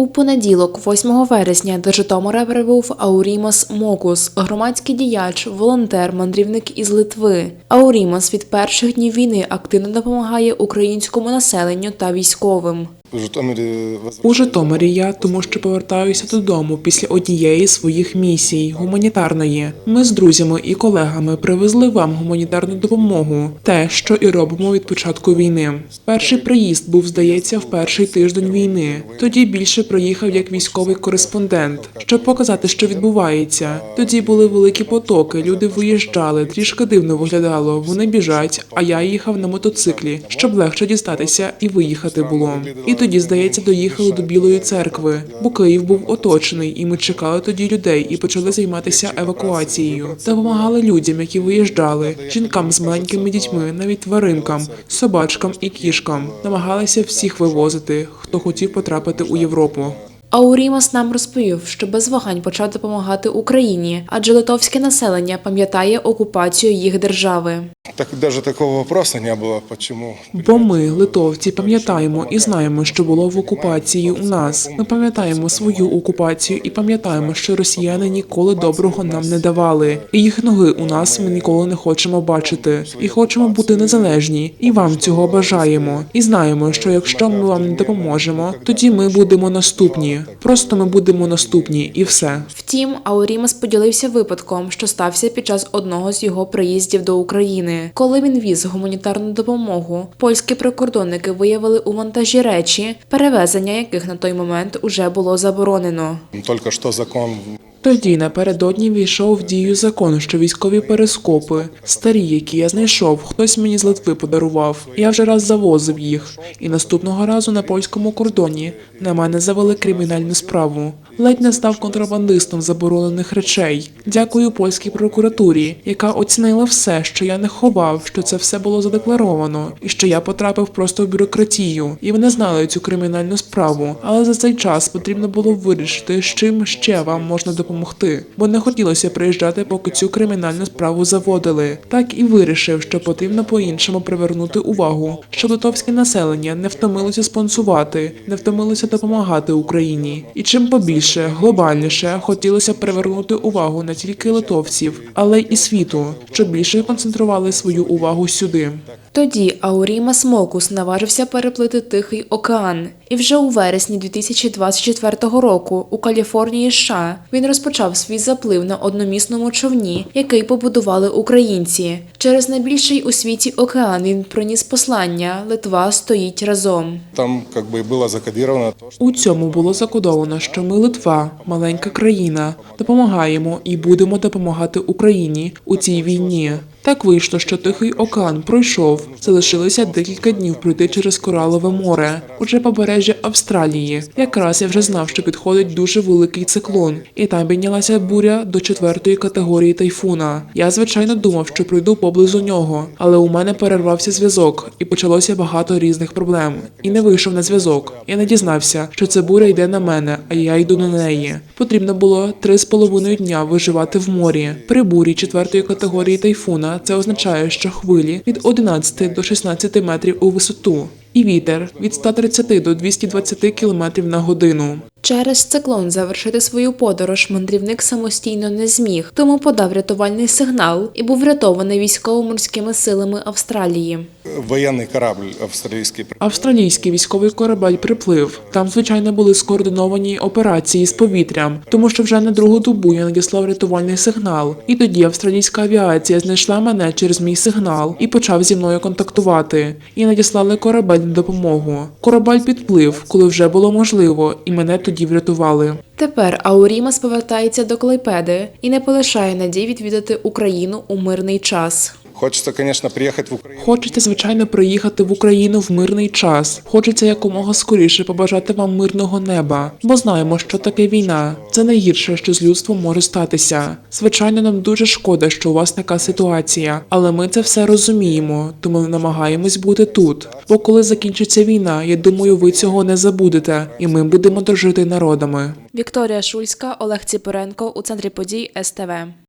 У понеділок, 8 вересня, до Житомира прибув Аурімас Мокус, громадський діяч, волонтер, мандрівник із Литви. Аурімас від перших днів війни активно допомагає українському населенню та військовим. У Житомирі я, тому що повертаюся додому після однієї з своїх місій гуманітарної. Ми з друзями і колегами привезли вам гуманітарну допомогу, те, що і робимо від початку війни. Перший приїзд був, здається, в перший тиждень війни. Тоді більше приїхав як військовий кореспондент, щоб показати, що відбувається. Тоді були великі потоки, люди виїжджали, трішки дивно виглядало. Вони біжать, а я їхав на мотоциклі, щоб легше дістатися і виїхати було. І тоді, здається, доїхали до Білої церкви, бо Київ був оточений, і ми чекали тоді людей і почали займатися евакуацією. Допомагали людям, які виїжджали, жінкам з маленькими дітьми, навіть тваринкам, собачкам і кішкам. Намагалися всіх вивозити, хто хотів потрапити у Європу. Аурімас нам розповів, що без вагань почав допомагати Україні, адже литовське населення пам'ятає окупацію їх держави. так даже такого вопроса не было, почему. Бо ми, литовці, пам'ятаємо і знаємо, що було в окупації у нас. Ми пам'ятаємо свою окупацію і пам'ятаємо, що росіяни ніколи доброго нам не давали. І їх ноги у нас ми ніколи не хочемо бачити. І хочемо бути незалежні. І вам цього бажаємо. І знаємо, що якщо ми вам не допоможемо, тоді ми будемо наступні. Просто ми будемо наступні, і все. Втім, Аурімас поділився випадком, що стався під час одного з його приїздів до України. Коли він віз гуманітарну допомогу, польські прикордонники виявили у вантажі речі, перевезення яких на той момент уже було заборонено. Только що закон Тоді напередодні війшов в дію закон, що військові перископи, старі, які я знайшов, хтось мені з Литви подарував. Я вже раз завозив їх, і наступного разу на польському кордоні на мене завели кримінальну справу. Ледь не став контрабандистом заборонених речей. Дякую польській прокуратурі, яка оцінила все, що я не ховав, що це все було задекларовано, і що я потрапив просто в бюрократію. І вони знали цю кримінальну справу. Але за цей час потрібно було вирішити, з чим ще вам можна допомогти, бо не хотілося приїжджати, поки цю кримінальну справу заводили. Так і вирішив, що потрібно по-іншому привернути увагу, щоб литовське населення не втомилося спонсувати, не втомилося допомагати Україні. І чим побільше, глобальніше хотілося привернути увагу не тільки литовців, але й світу, щоб більше концентрували свою увагу сюди. Тоді Аурімас Мокус наважився переплити Тихий океан, і вже у вересні 2024 року у Каліфорнії США він розпочав свій заплив на одномісному човні, який побудували українці. Через найбільший у світі океан він приніс послання Литва стоїть разом. там было закодировано то, У цьому було закодовано, що ми Литва, маленька країна, допомагаємо і будемо допомагати Україні у цій війні. Так вийшло, що Тихий океан пройшов. Залишилося декілька днів пройти через Коралове море, уже побережжя Австралії. Якраз я вже знав, що підходить дуже великий циклон, і там піднялася буря до четвертої категорії тайфуна. Я звичайно думав, що пройду поблизу нього, але у мене перервався зв'язок, і почалося багато різних проблем. І не вийшов на зв'язок. Я не дізнався, що це буря йде на мене, а я йду на неї. Потрібно було три з половиною дня виживати в морі. При бурі четвертої категорії тайфуна це означає, що хвилі від 11 до 16 метрів у висоту. І вітер від 130 до 220 км на годину. Через циклон завершити свою подорож мандрівник самостійно не зміг, тому подав рятувальний сигнал і був врятований військово-морськими силами Австралії. военный корабль австралийский Австралійський військовий корабель приплив. Там, звичайно, були скоординовані операції з повітрям, тому що вже на другу добу я надіслав рятувальний сигнал. І тоді австралійська авіація знайшла мене через мій сигнал і почав зі мною контактувати. І надіслали корабель на допомогу. Корабель підплив, коли вже було можливо, і мене тоді врятували. Тепер Аурімас повертається до Клайпеди і не полишає надій відвідати Україну у мирний час. Хочется, конечно, приехать в Украину. Хочеться, звичайно, приїхати в Україну в мирний час. Хочеться якомога скоріше побажати вам мирного неба, бо знаємо, що таке війна. Це найгірше, що з людством може статися. Звичайно, нам дуже шкода, що у вас така ситуація, але ми це все розуміємо, тому намагаємось бути тут. Бо коли закінчиться війна, я думаю, ви цього не забудете, і ми будемо дружити народами. Вікторія Шульська, Олег Ціпоренко у центрі подій СТВ.